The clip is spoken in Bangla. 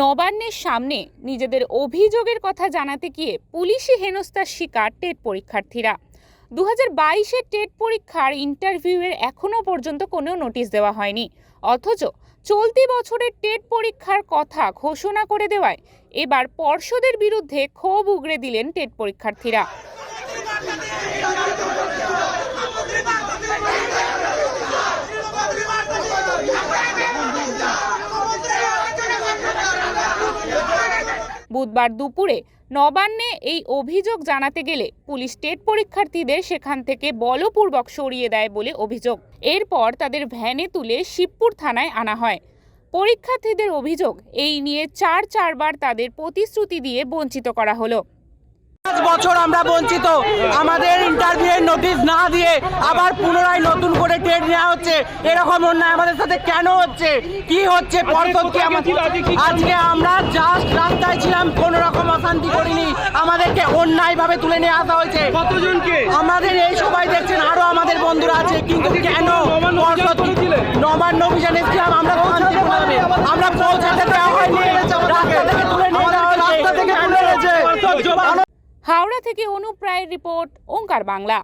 নবান্নের সামনে নিজেদের অভিযোগের কথা জানাতে গিয়ে পুলিশি হেনস্থার শিকার টেট পরীক্ষার্থীরা। দু হাজার বাইশের টেট পরীক্ষার ইন্টারভিউয়ের এখনও পর্যন্ত কোনো নোটিশ দেওয়া হয়নি। অথচ চলতি বছরের টেট পরীক্ষার কথা ঘোষণা করে দেওয়ায় এবার পর্ষদের বিরুদ্ধে ক্ষোভ উগরে দিলেন টেট পরীক্ষার্থীরা। বুধবার দুপুরে নবান্নে এই অভিযোগ জানাতে গেলে পুলিশ টেট পরীক্ষার্থীদের সেখান থেকে বলপূর্বক সরিয়ে দেয় বলে অভিযোগ। এরপর তাদের ভ্যানে তুলে শিবপুর থানায় আনা হয়। পরীক্ষার্থীদের অভিযোগ, এই নিয়ে চার চারবার তাদের প্রতিশ্রুতি দিয়ে বঞ্চিত করা হলো। পাঁচ বছর আমরা বঞ্চিত। আমাদের ইন্টারভিউ নোটিশ না দিয়ে আবার পুনরায় নতুন করে হচ্ছে? এরকম অন্যায় আমাদের সাথে কেন হচ্ছে? কি হচ্ছে? পর্ষদ আজকে আমরা জাস্ট রাস্তায় ছিলাম কোন রকম অশান্তি করিনি। আমাদেরকে অন্যায় ভাবে তুলে নিয়ে আসা হয়েছে। কতজনকে? আমাদের এই সবাই দেখছেন আরও আমাদের বন্ধুরা আছে কিন্তু কেন পর্ষদ নবান্ন অভিযানে ছিলাম আমরা শান্তিপূর্ণভাবে আমরা পৌঁছাতে দেওয়া হয়নি। রাস্তা থেকে তুলে নিয়ে যাওয়া হয়েছে। কেন? হাওড়া থেকে অনুপ রায়ের রিপোর্ট ওঙ্কার বাংলা।